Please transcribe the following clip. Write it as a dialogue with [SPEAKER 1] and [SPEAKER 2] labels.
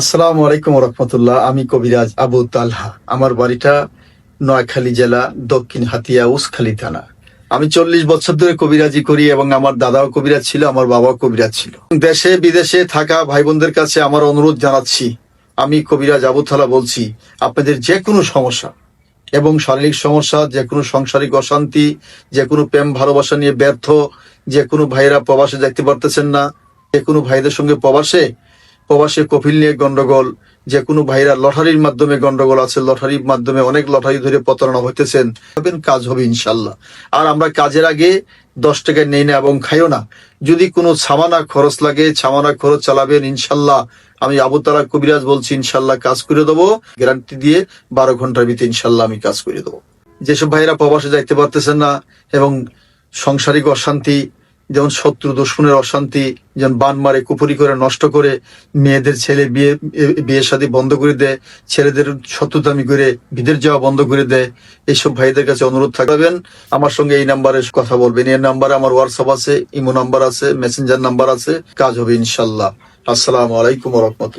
[SPEAKER 1] আসসালামু আলাইকুম রহমতুল্লাহ। আমি কবিরাজ আবু তালহা। আমার বাড়িটা নোয়াখালী জেলা, দক্ষিণ হাতিয়া, উসখালী থানা। আমি চল্লিশ বছর ধরে কবিরাজি করি এবং আমার দাদাও কবিরাজ ছিল, আমার বাবাও কবিরাজ ছিল। দেশে, বিদেশে থাকা ভাই বোনদের কাছে আমার অনুরোধ জানাচ্ছি। আমি কবিরাজ আবু তালা বলছি, আপনাদের যে কোনো সমস্যা এবং শারীরিক সমস্যা যে কোনো সাংসারিক অশান্তি যে কোনো প্রেম, ভালোবাসা নিয়ে ব্যর্থ যে কোনো ভাইরা প্রবাসে দেখতে পারতেছেন না যে কোনো ভাইদের সঙ্গে প্রবাসে প্রবাসে কফিল নিয়ে গন্ডগোল, যে কোনো ভাইরা লটারির মাধ্যমে গন্ডগোল আছে, লটারির মাধ্যমে অনেক লটারি ধরে প্রতারণা হইতেছেন কাজ হবে ইনশাল্লাহ আর আমরা কাজের আগে দশ টাকা নেই না এবং খাইও না। যদি কোনো ছামানা খরচ লাগে, ছামানা খরচ চালাবেন ইনশাল্লাহ আমি আবুতারা কবিরাজ বলছি ইনশাল্লাহ কাজ করে দেবো। গ্যারান্টি দিয়ে বারো ঘণ্টার ভিতরে ইনশাল্লাহ আমি কাজ করে দেবো। যেসব ভাইরা প্রবাসে যাইতে পারতেছেন না এবং সংসারিক অশান্তি যেমন শত্রু দুশ্মনের অশান্তি, যেমন বান মারে কুপুরি করে, নষ্ট করে, মেয়েদের ছেলে বিয়ে বিয়ে শাদী বন্ধ করে দেয়, ছেলেদের শত্রুতামি করে বিদের যাওয়া বন্ধ করে দেয়, এইসব ভাইদের কাছে অনুরোধ থাকবেন। আমার সঙ্গে এই নাম্বারে কথা বলবেন। এর নাম্বারে আমার হোয়াটসঅ্যাপ আছে, ইমো নাম্বার আছে মেসেঞ্জার নাম্বার আছে। কাজ হবে ইনশাল্লাহ। আসসালামু আলাইকুম রহমতুল্লাহ।